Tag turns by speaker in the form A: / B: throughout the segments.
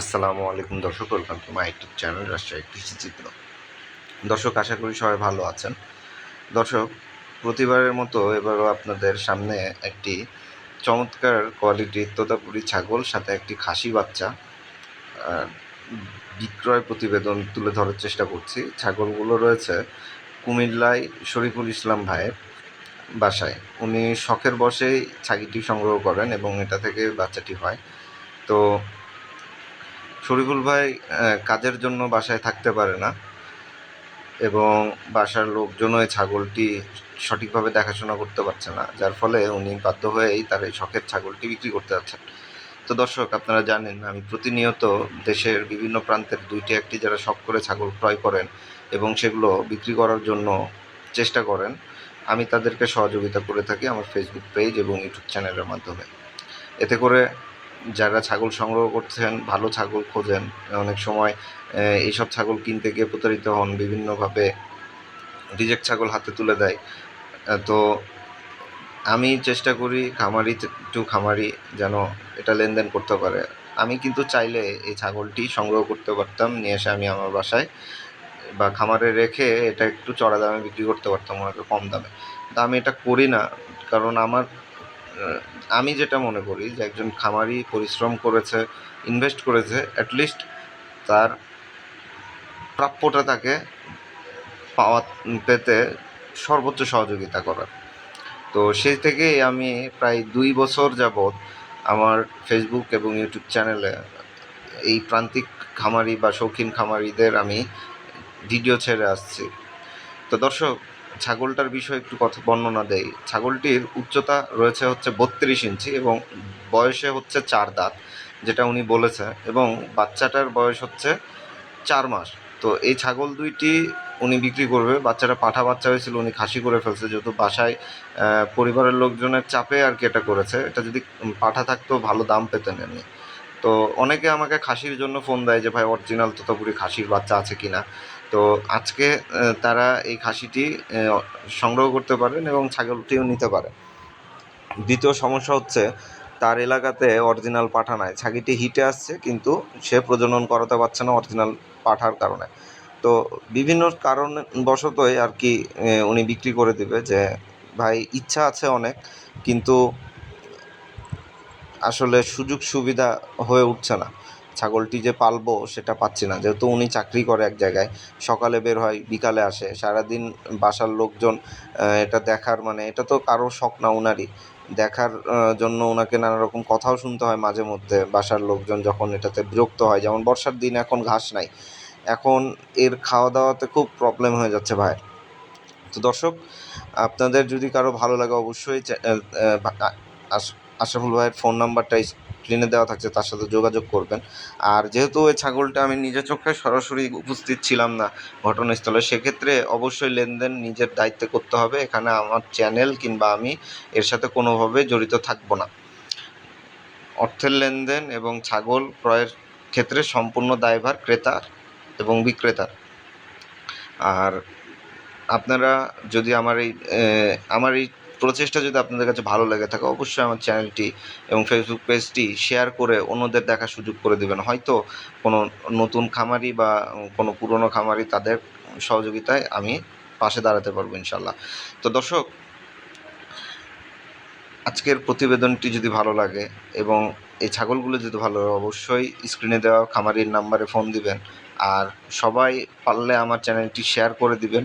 A: আসসালামু আলাইকুম দর্শক welcome to my YouTube channel Rajshahi কৃষি চিত্র। দর্শক, আশা করি সবাই ভালো আছেন। দর্শক, প্রতিবারের মতো এবারও আপনাদের সামনে একটি চমৎকার কোয়ালিটির তোতাপুরি ছাগল, সাথে একটি খাসি বাচ্চা বিক্রয় প্রতিবেদন তুলে ধরার চেষ্টা করছি। ছাগলগুলো রয়েছে কুমিল্লায় শরীফুল ইসলাম ভাইয়ের বাসায়। উনি শখের বসেই ছাগিটি সংগ্রহ করেন এবং এটা থেকে বাচ্চাটি হয়। তো শরীফুল ভাই কাজের জন্য বাসায় থাকতে পারে না এবং বাসার লোকজনও এই ছাগলটি সঠিকভাবে দেখাশোনা করতে পারছে না, যার ফলে উনি বাধ্য হয়েই তার এই শখের ছাগলটি বিক্রি করতে যাচ্ছেন। তো দর্শক, আপনারা জানেন, আমি প্রতিনিয়ত দেশের বিভিন্ন প্রান্তের দুইটি একটি যারা শখ করে ছাগল ক্রয় করেন এবং সেগুলো বিক্রি করার জন্য চেষ্টা করেন, আমি তাদেরকে সহযোগিতা করে থাকি আমার ফেসবুক পেজ এবং ইউটিউব চ্যানেলের মাধ্যমে। এতে করে যারা ছাগল সংগ্রহ করছেন, ভালো ছাগল খোঁজেন। অনেক সময় এইসব ছাগল কিনতে গিয়ে প্রতারিত হন, বিভিন্নভাবে রিজেক্ট ছাগল হাতে তুলে দেয়। তো আমি চেষ্টা করি খামারি টু খামারি যেন এটা লেনদেন করতে পারে। আমি কিন্তু চাইলে এই ছাগলটি সংগ্রহ করতে পারতাম, নিয়ে এসে আমি আমার বাসায় বা খামারে রেখে এটা একটু চড়া দামে বিক্রি করতে পারতাম ওনাকে কম দামে। তা আমি এটা করি না, কারণ আমার আমি যেটা মনে করি যে একজন খামারি পরিশ্রম করেছে ইনভেস্ট করেছে অ্যাটলিস্ট তার প্রাপ্যটা তাকে পাওয়া, পেতে সর্বোচ্চ সহযোগিতা করার। তো সেই থেকেই আমি প্রায় দুই বছর যাবৎ আমার ফেসবুক এবং ইউটিউব চ্যানেলে এই প্রান্তিক খামারি বা শৌখিন খামারিদের আমি ভিডিও ছেড়ে আসছি। তো দর্শক ছাগলটার বিষয়ে একটু কথা, বর্ণনা দেই। ছাগলটির উচ্চতা রয়েছে হচ্ছে বত্রিশ ইঞ্চি এবং বয়সে হচ্ছে চার দাঁত, যেটা উনি বলেছে এবং বাচ্চাটার বয়স হচ্ছে চার মাস। তো এই ছাগল দুইটি উনি বিক্রি করবে। বাচ্চাটা পাঠা বাচ্চা হয়েছিল, উনি খাসি করে ফেলছে। যেহেতু বাসায় পরিবারের লোকজনের চাপে আর কি এটা করেছে। এটা যদি পাঠা থাকতো, ভালো দাম পেতেন এমনি তো অনেকে আমাকে খাসির জন্য ফোন দেয় যে, ভাই অরিজিনাল তোতাপুরি খাসির বাচ্চা আছে কিনা? তো আজকে তারা এই খাসিটি সংগ্রহ করতে পারেন এবং ছাগলটিও নিতে পারেন। দ্বিতীয় সমস্যা হচ্ছে, তার এলাকাতে অরিজিনাল পাঠা নাই। ছাগিটি হিটে আসছে, কিন্তু সে প্রজনন করাতে পারছে না অরিজিনাল পাঠার কারণে। তো বিভিন্ন কারণ বশতই আর কি উনি বিক্রি করে দিবে যে, ভাই, ইচ্ছা আছে অনেক, কিন্তু আসলে সুযোগ সুবিধা হয়ে উঠছে না। ছাগলটি যে পালবো সেটা পাচ্ছি না। যেহেতু উনি চাকরি করে এক জায়গায় সকালে বের হয় বিকালে আসে। সারাদিন বাসার লোকজন এটা দেখার মানে এটা তো কারও শখ না উনারই। দেখার জন্য ওনাকে নানা রকম কথাও শুনতে হয় মাঝে মধ্যে। বাসার লোকজন যখন এটাতে বিরক্ত হয় যেমন বর্ষার দিন এখন ঘাস নাই। এখন এর খাওয়া দাওয়াতে খুব প্রবলেম হয়ে যাচ্ছে ভাই। তো দর্শক আপনাদের যদি কারও ভালো লাগে অবশ্যই চা- আহ, আহ, আশ- আশরাফুল ভাইয়ের ফোন নাম্বারটা স্ক্রিনে দেওয়া থাকছে, তার সাথে যোগাযোগ করবেন। আর যেহেতু ওই ছাগলটা আমি নিজের চোখে সরাসরি উপস্থিত ছিলাম না ঘটনাস্থলে, সেক্ষেত্রে অবশ্যই লেনদেন নিজের দায়িত্বে করতে হবে। এখানে আমার চ্যানেল কিংবা আমি এর সাথে কোনোভাবে জড়িত থাকব না। অর্থের লেনদেন এবং ছাগল ক্রয়ের ক্ষেত্রে সম্পূর্ণ দায়ভার ক্রেতার এবং বিক্রেতার। আর আপনারা যদি আমার এই আমার এই প্রচেষ্টা যদি আপনাদের কাছে ভালো লেগে থাকে, অবশ্যই আমার চ্যানেলটি এবং ফেসবুক পেজটি শেয়ার করে অন্যদের দেখার সুযোগ করে দেবেন। হয়তো কোনো নতুন খামারি বা কোনো পুরনো খামারি তাদের সহযোগিতায় আমি পাশে দাঁড়াতে পারব ইনশাল্লাহ তো দর্শক, আজকের প্রতিবেদনটি যদি ভালো লাগে এবং এই ছাগলগুলো যদি ভালো লাগে, অবশ্যই স্ক্রিনে দেওয়া খামারির নাম্বারে ফোন দিবেন। আর সবাই পারলে আমার চ্যানেলটি শেয়ার করে দিবেন।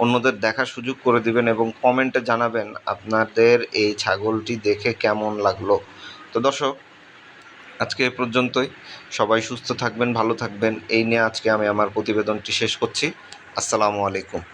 A: অন্যদের দেখার সুযোগ করে দিবেন এবং কমেন্টে জানাবেন আপনাদের এই ছাগলটি দেখে কেমন লাগল। তো দর্শক, আজকে এ পর্যন্তই। সবাই সুস্থ থাকবেন, ভালো থাকবেন। এই নিয়ে আজকে আমি আমার প্রতিবেদনটি শেষ করছি। আসসালামু আলাইকুম।